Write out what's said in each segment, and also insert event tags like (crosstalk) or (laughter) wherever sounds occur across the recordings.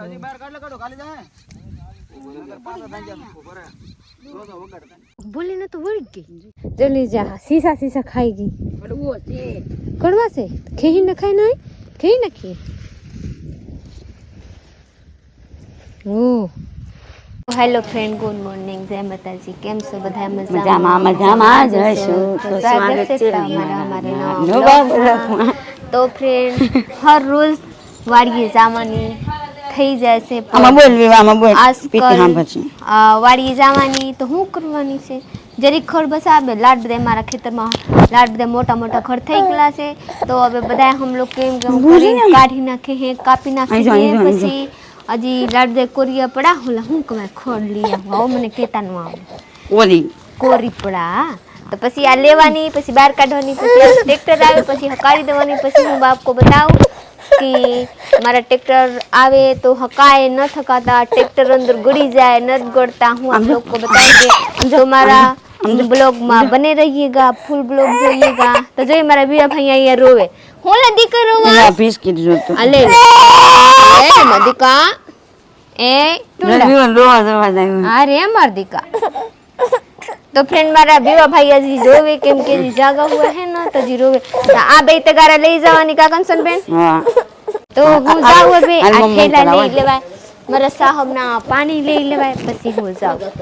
हम्म। बोली ना तो उड़ गई जा सीसा सीसा खाएगी कड़वा से खेही न खाए ना खेही न खे हेलो फ्रेंड गुड मॉर्निंग जय माता जी केम सो बधाय मजा मजा मा मजा जय सो तो स्वागत छे हमारे नो तो फ्रेंड हर रोज वाड़ी जामानी થઈ જાય છે આમાં બોલ વિવામાં બોલ પીટી જવાની તો શું કરવાની છે જરીક ખડ બસ આવે લાડ બધા મારા ખેતરમાં લાડ બધા મોટા મોટા ખડ થઈ ગયેલા છે તો હવે બધા હમ લોકો કેમ કેમ કાઢી નાખે હે કાપી નાખે પછી હજી લાડ બધા કોરિયા પડા હું હું કહેવાય ખડ લઈ આવો મને કેતા નું આવું કોરી કોરી પડા તો પછી આ લેવાની પછી બહાર કાઢવાની પછી ટ્રેક્ટર આવે પછી હકારી દેવાની પછી હું બાપકો બતાવું કે મારા ટ્રેક્ટર આવે તો હકાય ન થકાતા ટ્રેક્ટર અંદર ગળી જાય ન ગળતા હું આપ લોકો બતાવી જો મારા ब्लॉग में बने रहिएगा फुल ब्लॉग જોઈએगा તો જો મારા બીજા ભાઈ અહીંયા રોવે હું લે દીકરો વા બિસ્કિટ જો તો અલે એ મદિકા એ તું રોવા રોવા જાય અરે માર દીકા तो फ्रेंड મારા બેવા ભાઈ હજી રોવે કેમ કે જાગા હુઆ હે ના તો જી રોવે આ બે તગારા લઈ જવાની કાકનસન બેન તો હું જાઉં બે આ થેલા લઈ લેવાય મારા સાહબ ના પાણી લઈ લેવાય પછી હું જાઉં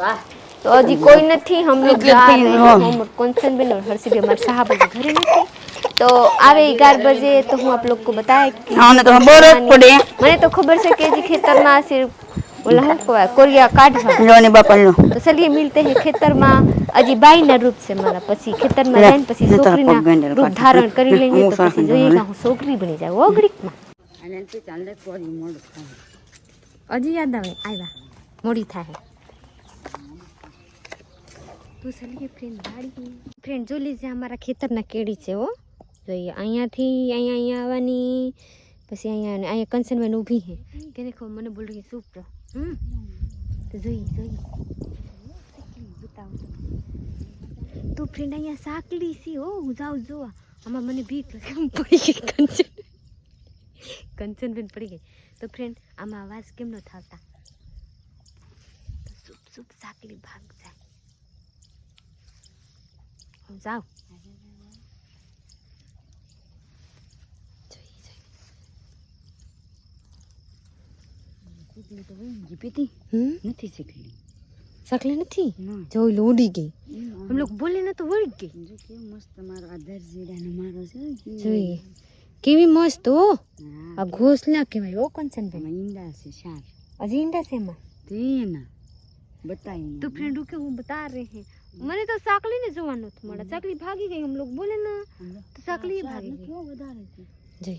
તો હજી કોઈ નથી હમ લોગ કોન્સન બેન और हर्षित हमारे साहब घरे નથી તો આવે 11 બજે તો હું આપ લોકો બતાય કે હા ને તો બોલો પડે મને તો ખબર છે કે જે ખેતરમાં સિર્ફ बोला ના રૂપ ધારણ કરી પછી જોઈએ ફ્રેન્ડ વાડી ફ્રેન્ડ જો લીજે અમારા ખેતર ના કેડી છે હો જોઈએ અહીંયાથી અહિયાં અહીંયા આવવાની પછી અહીંયા અહીંયા કંચનબેન ઊભી છે કે દેખો મને બોલ રહી સૂપ હમ તો જોઈ જોઈ બતાવું તો ફ્રેન્ડ અહીંયા સાકલી સી હો હું જાઉં જોવા આમાં મને બીક લાગે પડી ગઈ કંચન કંચન કંચનબેન પડી ગઈ તો ફ્રેન્ડ આમાં અવાજ કેમ ન થતા તો સૂપ સૂપ સાકલી ભાગ જાય હું જાઉં નથી શીખેલી સકલે નથી જો ઉડી ગઈ હમ લોકો બોલે ને તો વળી ગઈ કેવું મસ્ત મારો આધાર જીડાનો મારો છે જોઈએ કેવી મસ્ત હો આ ઘોસલા કેવાય ઓ કંચનભાઈ ઈંડા છે ચાર હજી ઈંડા છે એમાં તેના બતાવી તો ફ્રેન્ડ રૂકે હું બતા રહે હે મને તો સાકલી ને જોવાનું હતું મળે સાકલી ભાગી ગઈ હમ લોકો બોલે ને તો સાકલી ભાગી ગઈ વધારે છે જય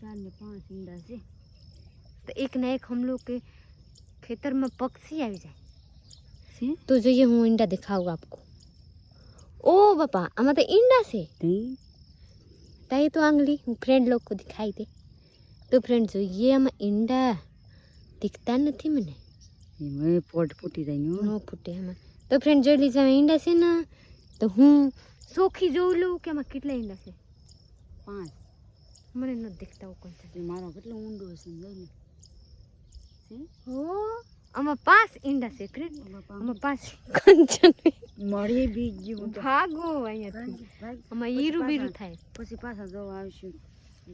ચાર ને પાંચ ઈંડા છે તો એક ના એક હમ કે ખેતરમાં પક્ષી આવી જાય સી તો જોઈએ હું ઈંડા દેખાવું આપકો ओ બાપા આમાં તો ઈંડા છે તાઈ તો આંગલી હું ફ્રેન્ડ લોકો દેખાઈ દે તો ફ્રેન્ડ જોઈએ આમાં ઈંડા દેખતા નથી મને પોટ ફૂટી જાય ન ફૂટે એમાં તો ફ્રેન્ડ જોઈ લીધા ઈંડા છે ને તો હું સોખી જોઉં લઉં કે આમાં કેટલા ઈંડા છે પાંચ મને ન દેખતા કોણ મારો કેટલો ઊંડો હશે આમાં પાસ ઈંડા છે ક્રેટ આમાં પાંચ કંચન મળી બીજું ભાગો અહીંયા આમાં ઈરું બીરું થાય પછી પાછા જવા આવશું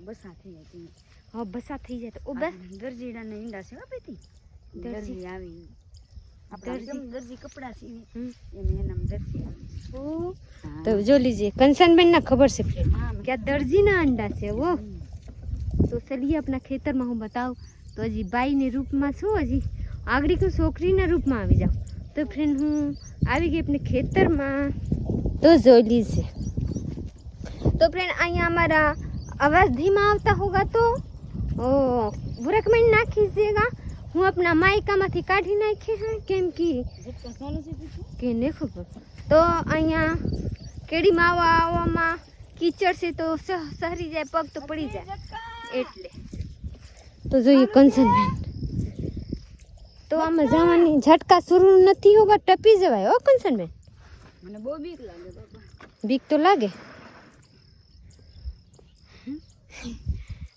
બસા થઈ જાય હા બસા થઈ જાય તો ઓ બસ દરજીડા ને ઈંડા છે આપેથી દરજી આવી તો જો લીજીએ કંચનબેન ના ખબર છે કે આ દરજી ના છે વો તો ચલીએ આપણા ખેતરમાં હું બતાવું તો હજી બાઈની રૂપમાં છું હજી આગળ હું છોકરીના રૂપમાં આવી જાઉં તો ફ્રેન્ડ હું આવી ગઈ આપણે ખેતરમાં તો જોઈ છે તો ફ્રેન્ડ અહીંયા અમારા અવાજ ધીમા આવતા હોગા તો ઓ બુરા કમેન્ટ નાખીજેગા હું આપણા માયકામાંથી કાઢી નાખી હા કેમ કે કે ને ખબર તો અહીંયા કેડી માવા આવવામાં કીચડ છે તો સહરી જાય પગ તો પડી જાય એટલે તો જોઈએ કન્સનમેન્ટ तो आ જવાની ઝટકા झटका નથી હોવા होगा टपी जवाय ओ कंसन બહુ मने बो બાપા लागे बाबा લાગે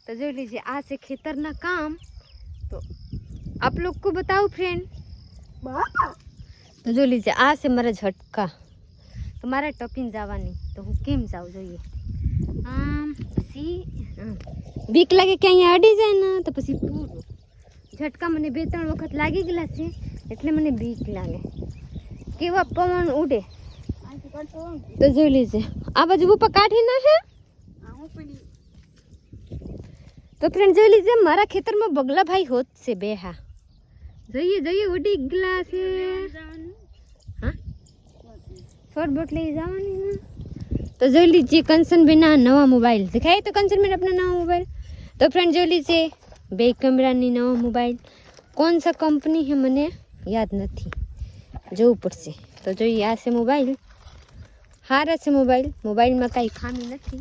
तो जो लीजिए आ से खेतर ना काम तो आप लोग को बताओ फ्रेंड तो जो लीजिए आ से मारा झटका तो मारा टपिन जावानी तो हूँ केम जाऊँ जो ये आम भीग लगे कहीं अडी जाए ना तो पसी पू झटका मने बेतण वक्त लागी गेला से એટલે મને બીક લાગે કેવા પવન ઉડે આંતી પવન તો જોઈ લેજે આ बाजू वोपा કાઠી ના હે હા હું પડી તો ફ્રેન્ડ જોઈ લેજે મારા ખેતરમાં બગલાભાઈ હોત સે બે હા જોઈએ જોઈએ ઉડી गेला છે હા ફોર બોટ લઈ જવાની ના तो जो लीजिए कंसन बिना नवा मोबाइल दिखाए तो कंसन मेरा अपना नवा मोबाइल तो फ्रेंड जो लीजिए बे कैमरा नहीं नवा मोबाइल कौन सा कंपनी है मैंने याद नहीं जो ऊपर से तो जो ये आ से मोबाइल हार से मोबाइल मोबाइल में कहीं खामी नहीं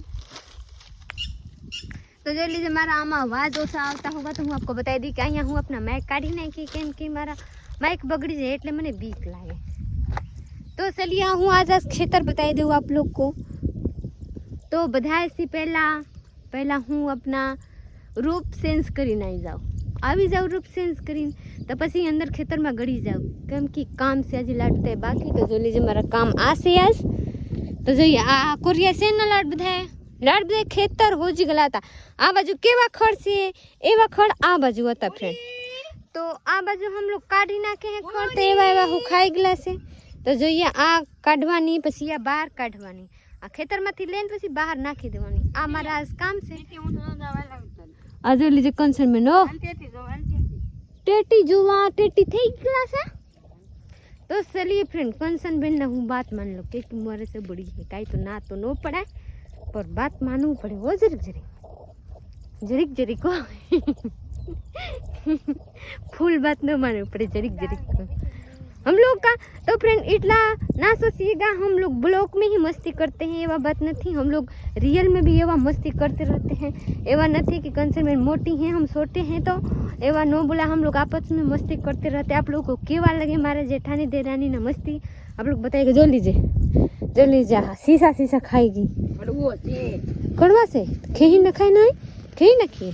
तो जो लीजिए मारा आम आवाज़ ओसा आता होगा तो हूँ आपको बता दी कि अँ हूँ अपना मैक काढ़ी नहीं की केम की मारा माइक बगड़ी जाए इतने मैंने बीक लाए तो चलिए हूँ आज आज खेतर बताई दू आप लोग को तो बधाए से पहला पहला हूँ अपना रूप सेंस करी ना जाओ रूप सेंस करी तो पी अंदर खेतर में गड़ी जाऊँ कम की काम से आज लाटते है बाकी तो जो लीजिए मेरा काम आ से आज तो जो आ कुरिया से ना लाट बधाए लाट बधाए खेतर हो जी गला था आ बाजू के वा खड़ से ए वा खड़ आ बाजू होता फिर तो आ बाजू हम लोग काट ही ना के हैं खड़ तो ए वा वा हुखाई गला से तो जो ये आ काढ़वानी पसी या बार આ ખેતરમાંથી લઈને પછી બહાર નાખી દેવાની આ મારા આજ કામ છે આજે ઓલી જે કન્સર્ન મેં નો ટેટી જોવા ટેટી થઈ ગયા છે તો ચલીએ ફ્રેન્ડ કંસન બહેનને હું બાત માન લો કે મારે સે બડી છે કાંઈ તો ના તો ન પડાય પર બાત માનવું પડે હો જરીક જરીક જરીક જરીક હો ફૂલ બાત ન માનવું પડે જરીક જરીક हम लोग का तो फ्रेंड इतना ना सोचिएगा हम लोग ब्लॉक में ही मस्ती करते हैं एवं बात नहीं हम लोग रियल में भी एवं मस्ती करते रहते हैं एवं नहीं कि कंसर्मेंट मोटी हैं हम छोटे हैं तो एवं नो बोला हम लोग आपस में मस्ती करते रहते आप लोगों को केवा लगे मारा जेठानी देरानी ना मस्ती आप लोग बताइएगा जो लीजिए जो लीजिए शीशा शीशा खाएगी कड़वा से खेही न खाए ना खेही न खे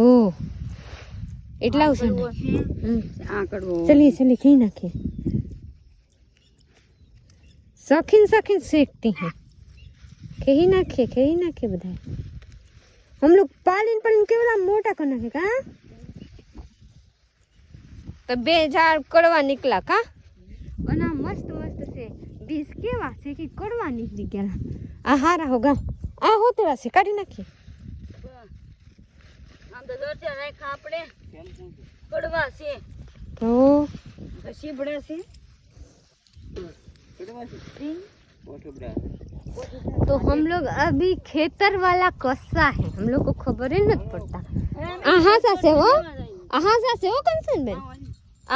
ओ એટલા આવશે ચલી ચલી ખી નાખી શોખીન શોખીન શીખતી હૈ खेही ना खे खेही ना खे बधाई हम लोग पालन पालन केवला मोटा करना है का तो बे झाड़ कड़वा निकला का बना मस्त मस्त से बीज केवा से कि कड़वा निकली गेला आहारा होगा आ होते वासे काटी नाखी हम तो जोर से नहीं पड़े કડવા છે તો કશી બડા છે કડવા છે तो हम लोग अभी खेतर वाला कस्सा है हम लोग को खबर ही नहीं पड़ता अहाँ सा से हो अहाँ सा से हो कंसन में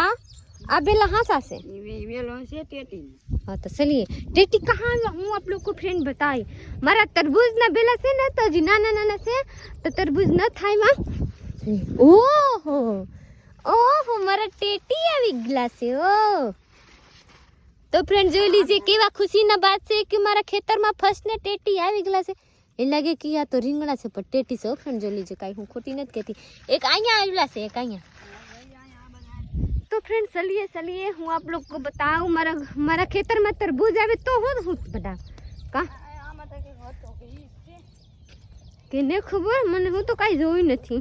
आ अबे लहाँ सा से हाँ तो चलिए टेटी कहाँ हूँ आप लोग को फ्रेंड बताई मारा तरबूज ना बेला से ना तो जी ना ना ना से तो तरबूज ना था माँ से ओहो ओहो मरा टेटी आवी गला से ओ तो फ्रेंड जो लीजिए हाँ, केवा हाँ। खुशी ना बात से कि मारा खेतर में फर्स्ट टेटी आवी गला से ए लगे कि या तो रिंगणा से पर टेटी से फ्रेंड जो लीजिए काई हूं खोटी नत कहती एक आइया आवला से एक आइया तो फ्रेंड चलिए चलिए हूं आप लोग को बताऊं मारा मारा खेतर में तरबूज आवे तो हो हो बता का के तो ने खबर मन हूं तो काई जोई नहीं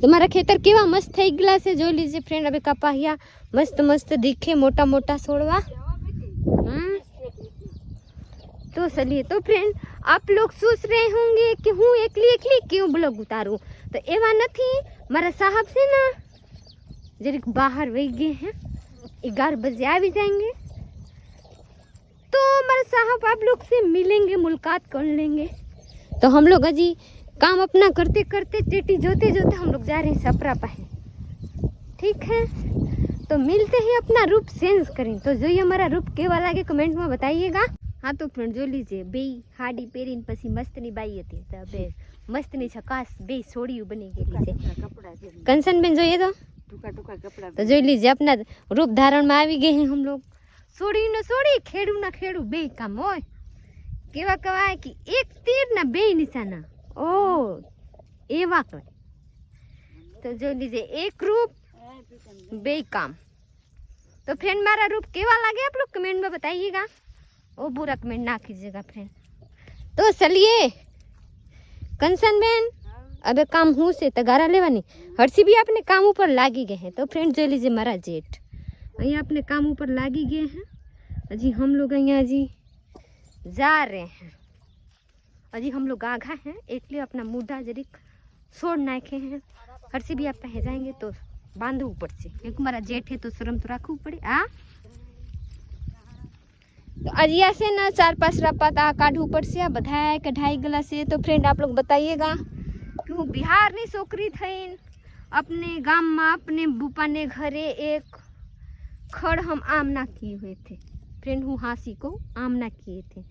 તમારા ખેતર કેવા મસ્ત થઈ ગયેલા છે જોઈ લીજે ફ્રેન્ડ હવે કપાહિયા મસ્ત મસ્ત દીખે મોટા મોટા છોડવા तो चलिए तो फ्रेंड आप लोग सोच रहे होंगे कि हूँ एकली एकली क्यों ब्लॉग उतारूँ तो एवं नहीं મારા સાહેબ છે ને જરીક બહાર વહી ગયા હે અગિયાર બજે આવી જાયંગે तो हमारे साहब आप लोग से मिलेंगे मुलाकात कर लेंगे तो हम लोग अजी काम अपना करते करते चीटी जोते जोते हम लोग जा रहे हैं सपरा पाए ठीक है तो मिलते ही अपना रूप चेंज करें तो जो ये हमारा रूप के वाला के कमेंट में बताइएगा हाँ तो फ्रेंड जो लीजिए बे हाडी पेरी पसी मस्त नहीं बाई होती तो मस्त नहीं छकास बे सोड़ी बनी गई लीजिए कंसन बन जो ये तो तो जो लीजिए अपना रूप धारण में आ गए हैं हम लोग सोड़ी न सोड़ी खेड़ू ना खेड़ू बे काम ओ केवा कवा है कि एक तीर ना बे निशाना ए बात કહેવાય तो जो लीजिए एक रूप बे काम तो फ्रेंड मेरा रूप केवा लगे आप लोग कमेंट में बताइएगा वो बुरा कमेंट ना कीजिएगा फ्रेंड तो चलिए कंसन बहन अबे काम हूँ से तो नहीं लेवानी हरसी भी अपने काम ऊपर लागी गए हैं तो फ्रेंड जो लीजिए मारा जेठ अँ अपने काम ऊपर लागी गए हैं अजी हम लोग अँ जी जा रहे हैं હજી હમ લોગ આઘા હે अपना આપણા મોઢા જરીક नाखे हैं हर से भी आप जाएंगे तो बांधो ऊपर से एक मारा जेठ है तो શરમ तो रखू पड़े आ तो अजिया से ना चार पाँच रापा ता काढ़ू ऊपर से बधाए कढ़ाई गला से तो फ्रेंड आप लोग बताइएगा क्यों बिहार ने छोकरी थी अपने गांव में अपने बुपा ने घरे एक खड़ हम आमना किए हुए थे फ्रेंड हूँ हाँसी को आमना किए थे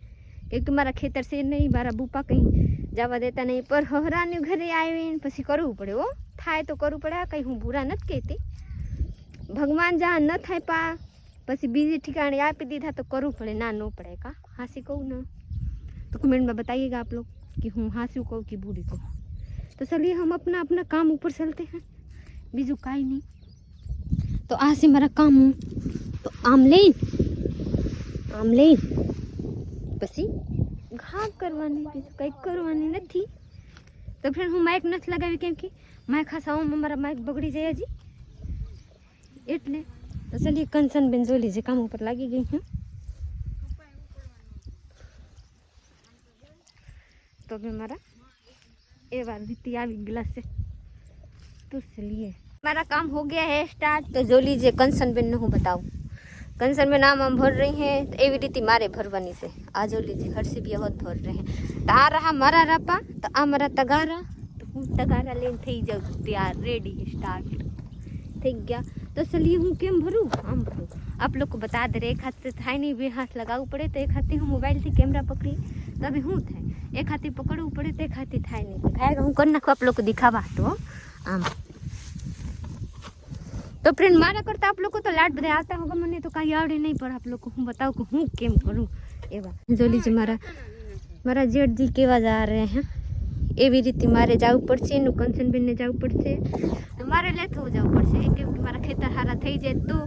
क्योंकि मारा खेतर से नहीं मारा बुपा कहीं जावा देता नहीं पर हहरा ने घरे आए पी कर पड़े ओ थाय तो करू पड़े कहीं हूँ बुरा न कहती भगवान जहाँ न थे पा पी बीजे ठिकाने आप दीधा तो करव पड़े ना न पड़े का हाँसी कहू ना तो कमेंट में बताइएगा आप लोग कि हूँ हाँसी कहूँ कि बुरी कहूँ तो चलिए हम अपना अपना काम ऊपर चलते हैं बीजू का नहीं तो आसे से मेरा काम हूँ तो आम ले आम ले પછી ઘા કરવાની બીજું કંઈક કરવાની નથી તો ફ્રેન્ડ હું માઇક નથી લગાવી કેમ કે માઇક હસાવવામાં મારા માઇક બગડી જાય હજી એટલે તો ચલીએ કંચન બેન જોઈ લીજે કામ ઉપર લાગી ગઈ હું तो भी हमारा ये बार भी आ गिला से तो चलिए हमारा काम हो गया है स्टार्ट तो जो लीजिए कंसन बिन हूँ बताओ कंसर में नाम हम भर रही हैं तो एवी रीति मारे भरवानी से आज लीजिए हर से भी बहुत भर रहे हैं तो आ रहा मारा रपा तो आ मारा तगारा तो तगारा लेन थी जब तैयार रेडी स्टार्ट थी गया तो चलिए हूँ केम भरूँ हम भरू आप लोग को बता दे रहे एक हाथ से था नहीं भी हाथ लगाऊ पड़े तो एक हाथी हूँ मोबाइल से कैमरा पकड़ी तभी तो हूँ थे एक हाथी पकड़ू पड़े तो एक हाथी था नहीं खाएगा हूँ कौन ना आप लोग को दिखावा तो आम तो फ्रेंड मारा करता आप लोग को तो लाइट बधाई आता होगा मैंने तो कहीं आवड़े नहीं पर आप लोग को हूँ बताओ को हूँ केम करूँ एवा जो लीजिए मारा मारा जेठ जी के वजह आ रहे हैं ए भी रीति मारे जाओ पड़ से नु कंसन बिनने जाओ पड़ से मारे ले तो जाओ पड़ से के मारा खेतर हारा थई जाए तो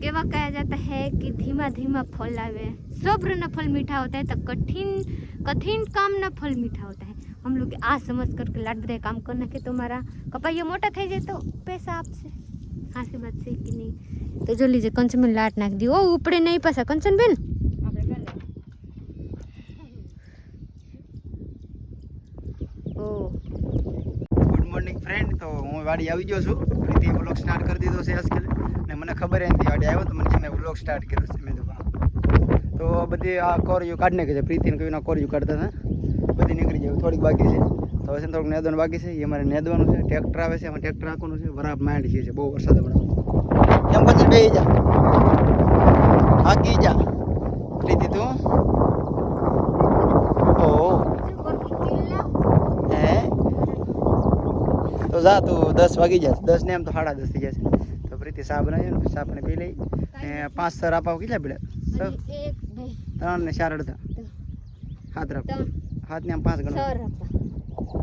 केवा कहा जाता है कि धीमा धीमा फल लावे सब्र न फल मीठा होता है तो कठिन कठिन काम न फल मीठा होता है हम लोग आ समझ करके लाट बधाई काम करना के तुम्हारा कपाइए मोटा थे जाए तो पैसा आपसे કાંસ કે બચ્ચે કી ની તો જલ્દી જે કંચ મે લાટ નાખ દી ઓ ઉપડે નઈ પાસા કંચન બેન ઓ ગુડ મોર્નિંગ ફ્રેન્ડ તો હું વાડી આવી ગયો છું કે ટી વ્લોગ સ્ટાર્ટ કરી દીધો છે અસકલ ને મને ખબર હે કે ટી વાડી આવ્યો તો મને ચને વ્લોગ સ્ટાર્ટ કર્યો છે મે તો તો બધી આ કોરયુ કાઢને કે પ્રીતિ ને કવિના કોરયુ કાઢતા હતા બધી નીકળી જાવ થોડી બાકી છે તો હવે છે ને થોડુંક નેદવાનું બાકી છે એ અમારે નેદવાનું છે ટ્રેક્ટર આવે છે એમાં ટ્રેક્ટર રાખવાનું છે વરાબ માંડ છે બહુ વરસાદ હમણાં એમ પછી બે જા હાકી જા કરી દીધું તો જા તું દસ વાગી જાય દસ ને એમ તો સાડા દસ થઈ જશે તો પ્રીતિ સાહ બનાવી ને સાહ પણ પી લઈ ને પાંચ સર આપાવ કેટલા પીડા ત્રણ ને ચાર અડધા હાથ રાખ હાથ ને આમ પાંચ ગણો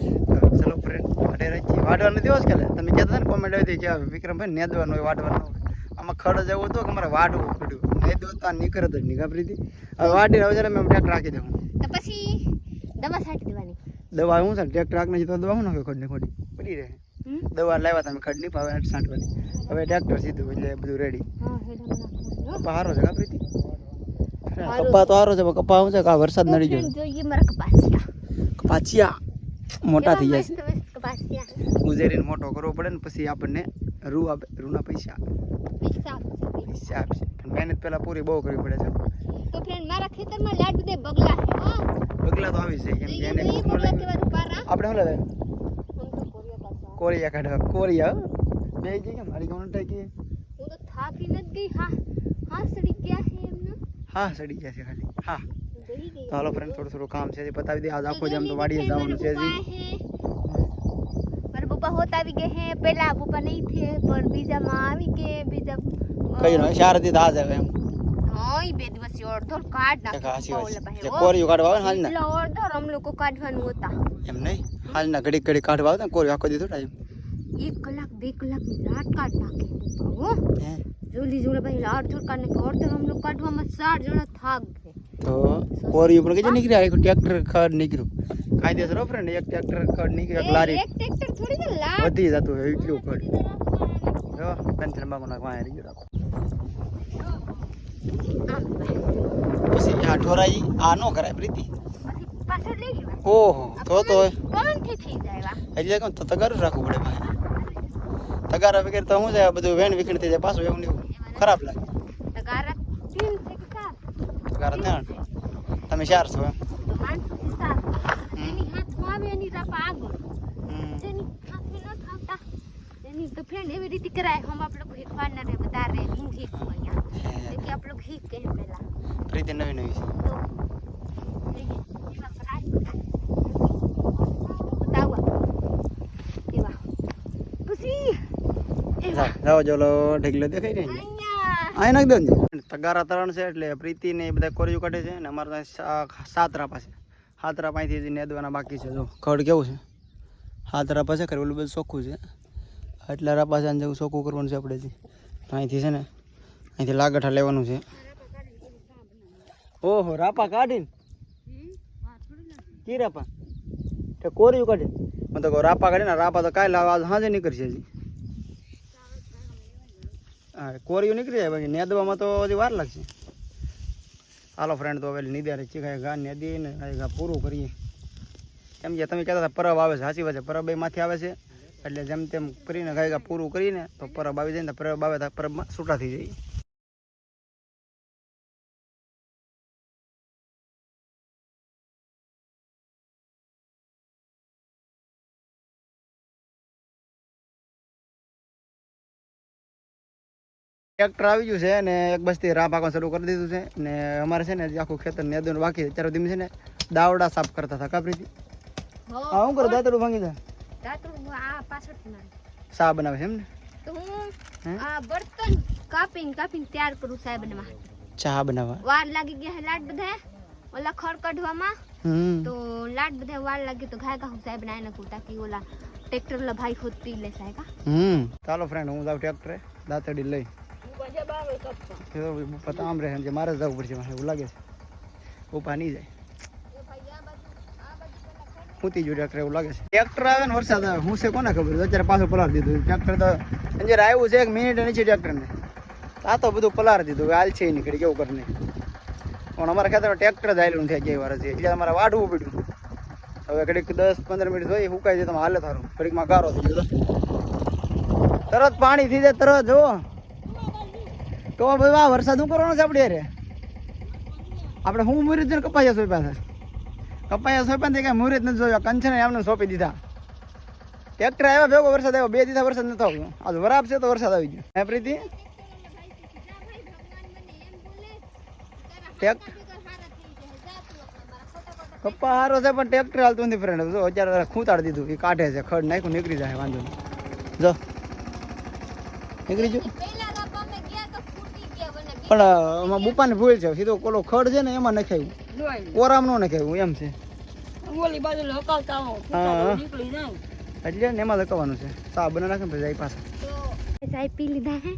ચલો ફ્રેન્ડ વાડે રાખીએ દિવસ કે તમે કહેતા હતા ને કોમેન્ટ આવી કે વિક્રમભાઈ નેદવાનું હોય વાડવાનું આમાં ખડો જવું હતું કે મારે વાડવું પડ્યું નહીં દો તો નીકળે જ નહીં હતી હવે વાડીને હવે જરા મેં ટ્રેક રાખી દઉં પછી દવા છાંટી દેવાની દવા હું છે ટ્રેક ટ્રાક નથી તો દવા હું નાખે ખડની ખોડી પડી રહે દવા લાવ્યા તમે ખડ નહીં પાવે છાંટવાની હવે ટ્રેક્ટર સીધું એટલે બધું રેડી કપા હારો છે કાપી કપા તો હારો છે કપા હું છે કા વરસાદ નડી ગયો કપાસિયા કપાસિયા મોટા થઈ જાય ગુજેરીને મોટો કરવો પડે ને પછી આપણને રૂ આપે રૂના પૈસા પૈસા આપશે મહેનત પહેલાં પૂરી બહુ કરવી પડે છે તો ફ્રેન્ડ મારા ખેતરમાં લાડુ દે બગલા બગલા તો આવી છે કેમ એને આપણે શું લાવે કોરિયા કાઢવા કોરિયા બે જઈ કે મારી કોણ ટાકી હું તો થાકી નથી ગઈ હા હા સડી ગયા છે એમનો હા સડી ગયા છે ખાલી હા તો હાલો ફ્રેન્ડ થોડું થોડું કામ છે પતાવી દઈએ આજ આખો જામ તો વાડીએ જવાનું છે જી પપ્પા હોત આવી ગયા હે પેલા પપ્પા નહીં થે પણ બીજા માં આવી કે બીજા કઈ નો શારદી થાજ હવે એમ હોય બે દિવસ અડધો કાઢ નાખો જે કોરિયો કાઢવા આવે હાલ ના એટલે અડધો રમ લોકો કાઢવાનું હતા એમ નહીં હાલ ના ઘડી ઘડી કાઢવા આવતા કોરિયો આખો દીધો ટાઈમ એક કલાક બે કલાક રાત કાઢ નાખે પપ્પા હો જોલી જોલા ભાઈ અડધો કાઢ નાખે અડધો રમ લોકો કાઢવામાં સાત જણા થાક તો કોરિયું પણ કેટલું નીકળ્યા એક ટ્રેક્ટર ખડ નીકળ્યું કાયદેસર ઓફરે ને એક ટ્રેક્ટર ખડ નીકળ્યું એક લારી એક વધી જતું હોય એટલું ખડ જો પેન્સિલ બાબુ ના વાય રહી ગયો પછી આ ઠોરાઈ આ નો કરાય પ્રીતિ ઓહો તો તો એટલે કોણ તો તગારું રાખવું પડે ભાઈ તગારા વગેરે તો હું જાય બધું વેણ વિખણ જાય પાછું એવું ખરાબ લાગે તગારા કરો ત્યાં તમે ચાર છો એમ તો ફ્રેન્ડ એવી રીતે કરાય હમ આપ લોકો હિકવાના રે બધા રે હું હિકવા અહીંયા કે આપ લોકો હિક કે પહેલા પ્રીતિ નવી નવી છે જાઓ જોલો ઢીકલો દેખાય ને અહીં નાખ દો અગારા ત્રણ છે એટલે પ્રીતિ ને એ બધા કોરિયું કાઢે છે અને અમારે ત્યાં સાતરા પાસે હાતરા પાસેથી નેદવાના બાકી છે જો ખડ કેવું છે હાતરા પાસે કરે ઓલું બધું ચોખ્ખું છે એટલે રા પાસે જેવું ચોખ્ખું કરવાનું છે આપણે અહીંથી છે ને અહીંથી લાગઠા લેવાનું છે ઓહો રાપા કાઢીને કી રાપા તે કોરિયું કાઢીને મતલબ તો રાપા કાઢીને રાપા તો કાલે આજ હાજે નીકળશે હજી હા કોરિયું નીકળી જાય પછી નેદવામાં તો હજી વાર લાગશે હાલો ફ્રેન્ડ તો હવે નીદ્યારે ચીખાય ઘા નેદી ને ઘા પૂરું કરીએ કેમ કે તમે કહેતા હતા પરબ આવે છે સાચી વાત છે પરબ એ માથે આવે છે એટલે જેમ તેમ કરીને ઘાય ઘા પૂરું કરીને તો પરબ આવી જાય ને પરબ આવે તો પરબમાં છૂટા થઈ જાય ટ્રેક્ટર આવી ગયું છે ને એક બસથી રાહ પાકવાનું શરૂ કરી દીધું છે ને અમારે છે ને આખું ખેતર ને અદુન બાકી છે ધીમે છે ને દાવડા સાફ કરતા હતા કાપરીથી હા હું કરું દાતરું ભાંગી દે સા બનાવે છે ને લાગી તો સાહેબ ના નાખું તાકી ઓલા ટ્રેક્ટર લા ભાઈ ખુદ લે સાહેબ હમ ચાલો ફ્રેન્ડ હું જાઉં ટ્રેક્ટરે દાતડી લઈ પપ્પા રહે છે મારે જવું પડશે મારે એવું લાગે છે પપ્પા નહીં જાય ફૂતી જો ટ્રેક્ટર એવું લાગે છે ટ્રેક્ટર આવે ને વરસાદ આવે હું છે કોને ખબર અત્યારે પાછું પલાર દીધું ટ્રેક્ટર તો અંજર આવ્યું છે એક મિનિટ નીચે ટ્રેક્ટરને આ તો બધું પલાર દીધું હાલ છે નીકળી કેવું કરીને પણ અમારા ખેતર ટ્રેક્ટર જ આવેલું થાય ગઈ વર્ષે એટલે અમારે વાઢવું પડ્યું હવે ઘડીક દસ પંદર મિનિટ થઈ સુકાઈ જાય તમે હાલે થારું ઘડીકમાં ગારો થઈ ગયો તરત પાણી થઈ જાય તરત જુઓ તો ભાઈ વાહ વરસાદ શું કરવાનો છે આપણે અરે આપણે હું મુહૂર્ત કપાયા સોંપ્યા છે કપાયા સોંપ્યા તે કાંઈ મુહૂર્ત નથી જોયો કંચને એમને સોંપી દીધા ટ્રેક્ટર આવ્યો ભેગો વરસાદ આવ્યો બે દીધા વરસાદ નથી આવ્યો આજ વરાપ છે તો વરસાદ આવી ગયો હે પ્રીતિ કપ્પા હારો છે પણ ટ્રેક્ટર હાલતું નથી ફ્રેન્ડ જો અત્યારે ખૂંતાડી દીધું એ કાઢે છે ખડ નાખ્યું નીકળી જાય વાંધો નહીં જો નીકળી જાય પણ આમાં બુપાની ભૂલ છે સીધો કોલો ખડ છે ને એમાં નખાયું કોરામ નો નખાયું એમ છે એટલે ને એમાં લખવાનું છે સાહેબ બને નાખે પછી જાય પાછા ચાય પી લીધા હે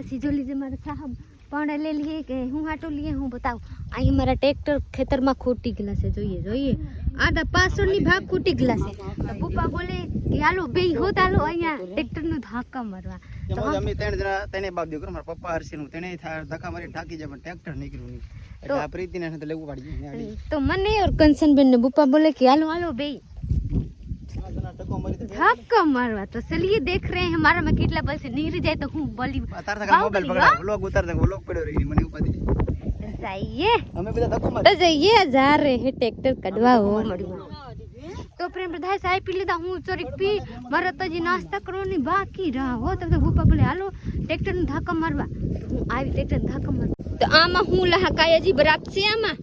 પછી જો લીધે મારા સાહેબ પણ લે લીએ કે હું હાટો લીએ હું બતાવું અહીં મારા ટ્રેક્ટર ખેતરમાં ખોટી ગયેલા છે જોઈએ જોઈએ આડા પાસોની ભાગ ખૂટી ગલા છે તો પપ્પા બોલે કે હાલો બે હોત હાલો અહીંયા ટ્રેક્ટર નું ધક્કા મારવા તો અમે ત્રણ જણા તેને બાપ દીકરો મારા પપ્પા હરસી નું તેને ધક્કા મારી ઠાકી જાય પણ ટ્રેક્ટર નીકળ્યું નહીં એટલે આ પ્રીતિને સાથે લેવું પાડી તો મને ઓર કંચનબેન ને પપ્પા બોલે કે હાલો હાલો બે ધક્કા મારવા તો ચલિયે દેખ રહે हैं हमारा में કેટલા પૈસે નીકળી જાય તો હું બોલી ઉતાર મોબાઈલ પકડ વ્લોગ ઉતાર વ્લોગ પડ્યો રહી મને ઉપાધી જઈએ અમે બધા ધક્કો માર તો જઈએ હજાર હે ટ્રેક્ટર કડવા હો મળ્યું તો પ્રેમ બધા સાહેબ પી લીધા હું ચોરીક પી મારે તો જે નાસ્તા કરવાની બાકી રહા હો તમે હું પગલે હાલો ટ્રેક્ટર ને ધક્કો મારવા હું આવી ટ્રેક્ટર ને ધક્કો મારવા તો આમાં હું લહા કાયાજી બરાબર છે આમાં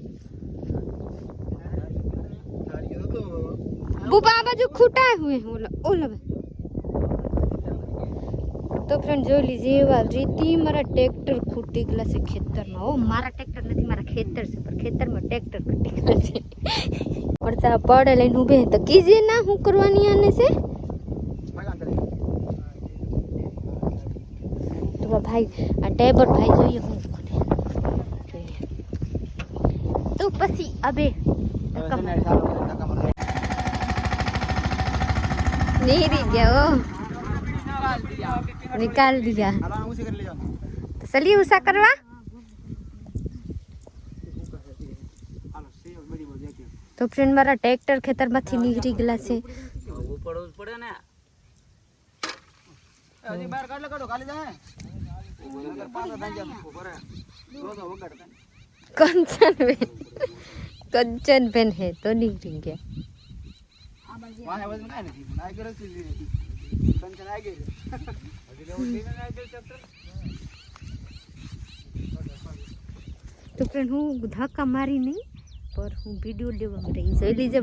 બુબા બાજુ ખૂટા હુએ ઓલા ઓલા તો ફ્રેન્ડ જોઈ લીધી એવા રીતિ મારા ટ્રેક્ટર ખૂટી ગયેલા છે ખેતરમાં ઓ મારા ટ્રેક્ટર નથી મારા ખેતર છે પણ ખેતરમાં ટ્રેક્ટર ખૂટી ગયેલા છે પડતા પડે લઈને ઊભે તો કીજે ના હું કરવાની આને છે તો ભાઈ આ ટેબર ભાઈ જોઈએ હું તો પછી અબે નીરી ગયા ઓ निकाल दिया तो चलिए उषा करवा तो फ्रेंड मारा ट्रैक्टर खेतर में थी निकली गला से कंचन बेन कंचन बेन है तो निगरी गया हाँ, कंचन आ गई (laughs) तो फ्रेंड हूँ धक्का मारी नहीं पर हूँ वीडियो લેવા રહી જોઈ લીજે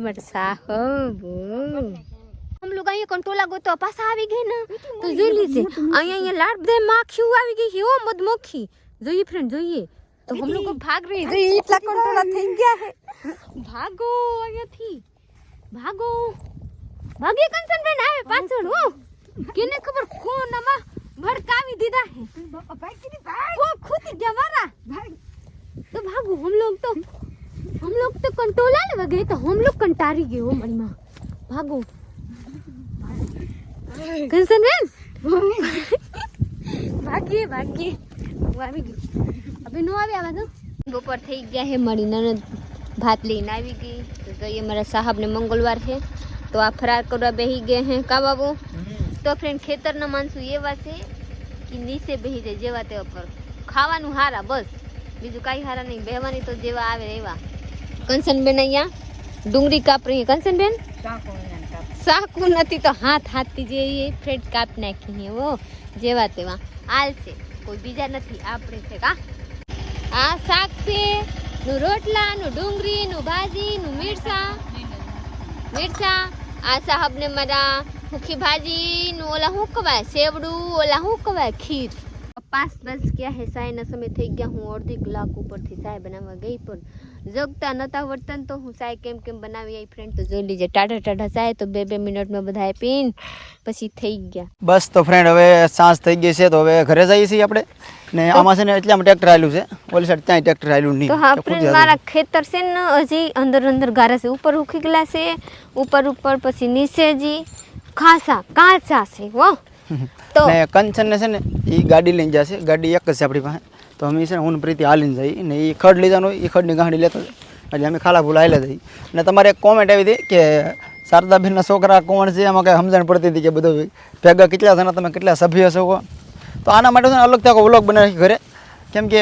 हम लोग अँ कंटोला गो तो पास आ गई ना तो, तो जो लीजिए तो आइए अँ लाट बे माखी आ गई है वो मधुमक्खी जो ये फ्रेंड जो ये तो हम लोग तो भाग रहे जो इतना कंटोला थी क्या है भागो आइए थी भागो भागिए कंसन बहन आवे पाछड़ हो केने खबर कौन मा भड़कावी दीदा है वो खुद डरा तो भागो हम लोग तो हम लोग तो कंटोला लग गए तो हम लोग कंटारी गए हो मरिमा भागो कंसन मैम (laughs) भागिए भागिए આવી अभी અભી નો આવી આવા તો બપોર થઈ ગયા હે મારી નણંદ ભાત લઈને આવી ગઈ તો જોઈએ મારા સાહેબને મંગળવાર છે તો આ ફરાર કરવા બેહી ગયા हैं कब બાબુ તો ફ્રેન્ડ ખેતરના માણસો એવા છે કે નીચે બેસી જાય જેવા તેવા પર ખાવાનું હારા બસ બીજું કાંઈ હારા નહીં બેહવાની તો જેવા આવે એવા કંચનબેન અહીંયા ડુંગળી કાપરી કંચનબેન સાકું નથી તો હાથ હાથથી જે એ ફ્રેન્ડ કાપ નાખીને ઓ જેવા તેવા આલ છે કોઈ બીજા નથી આપણે છે કા આ શાક છે નું રોટલા નું ડુંગળી નું ભાજી નું મીરસા મીરસા આ સાહેબ ને મારા સુખી ભાજી નું ઓલા શું કહેવાય સેવડું ઓલા શું કહેવાય ખીર પાંચ દસ ગયા હે સાયના સમય થઈ ગયા હું અડધી કલાક ઉપરથી સાય બનાવવા ગઈ પણ જગતા નતા વર્તન તો હું સાય કેમ કેમ બનાવી આવી ફ્રેન્ડ તો જોઈ લીજે ટાઢા ટાટા સાય તો બે બે મિનિટમાં બધા પીન પછી થઈ ગયા બસ તો ફ્રેન્ડ હવે સાંજ થઈ ગઈ છે તો હવે ઘરે જઈએ છીએ આપણે ને આમાં છે ને એટલે આમ ટ્રેક્ટર આવેલું છે ઓલી સાઈડ ત્યાં ટ્રેક્ટર આવેલું નહીં તો હા મારા ખેતર છે ને હજી અંદર અંદર ગારા છે ઉપર ઉખી ગયેલા છે ઉપર ઉપર પછી નીચે જી ખાસા કાચા છે વો (laughs) તો ને કંચન ને છે ને એ ગાડી લઈને જશે ગાડી એક જ છે આપણી પાસે તો અમે છે ને હું પ્રીતિ હાલીને જઈ ને એ ખડ લીધાનો એ ખડની ગાંડી લેતો એટલે અમે ખાલા ભૂલા હાલે જઈ ને તમારે એક કોમેન્ટ આવી હતી કે શારદાબેનના છોકરા કોણ છે એમાં કંઈ સમજણ પડતી હતી કે બધું ભેગા કેટલા છે તમે કેટલા સભ્ય છો તો આના માટે છે ને અલગ ત્યાં વ્લોગ બનાવી ઘરે કેમ કે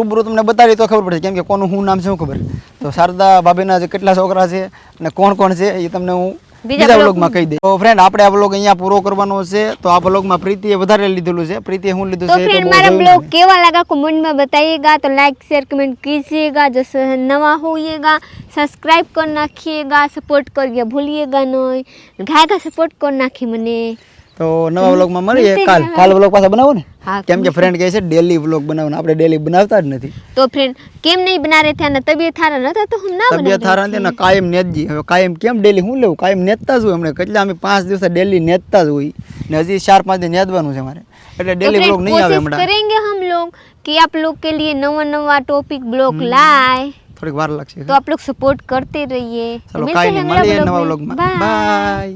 રૂબરૂ તમને બતાવી તો ખબર પડશે કેમ કે કોનું શું નામ છે શું ખબર તો શારદા ભાભીના જે કેટલા છોકરા છે અને કોણ કોણ છે એ તમને હું બીજા બ્લોગમાં કહી દે તો ફ્રેન્ડ આપણે આ બ્લોગ અહીંયા પૂરો કરવાનો છે તો આ બ્લોગમાં પ્રીતિએ વધારે લીધેલું છે પ્રીતિએ હું લીધું છે તો ફ્રેન્ડ મારા બ્લોગ કેવા લાગા કમેન્ટમાં बताइएगा तो लाइक शेयर कमेंट कीजिएगा जैसे नवा होइएगा सब्सक्राइब कर नाखिएगा सपोर्ट करिए भूलिएगा नहीं घाय का सपोर्ट कर नाखी मैंने તો નવા વ્લોગમાં મળીએ કાલ કાલ વ્લોગ પાછા બનાવો ને કેમ કે ફ્રેન્ડ કહે છે ડેલી વ્લોગ બનાવો આપણે ડેલી બનાવતા જ નથી તો ફ્રેન્ડ કેમ નહીં બના રહે થયા તબિયત થારા નતા તો હું ના તબિયત થારા નથી ને કાયમ નેતજી હવે કાયમ કેમ ડેલી હું લેવું કાયમ નેતતા જ હોય અમને કેટલા અમે પાંચ દિવસ ડેલી નેતતા જ હોય ને હજી ચાર પાંચ દિવસ નેતવાનું છે મારે એટલે ડેલી વ્લોગ નહીં આવે હમણાં કરેંગે હમ લોગ કે આપ લોગ કે લીએ નવા નવા ટોપિક બ્લોગ લાય થોડીક વાર લાગશે તો આપ લોગ સપોર્ટ કરતે રહીએ ચલો કાઈ મળીએ નવા વ્લોગમાં બાય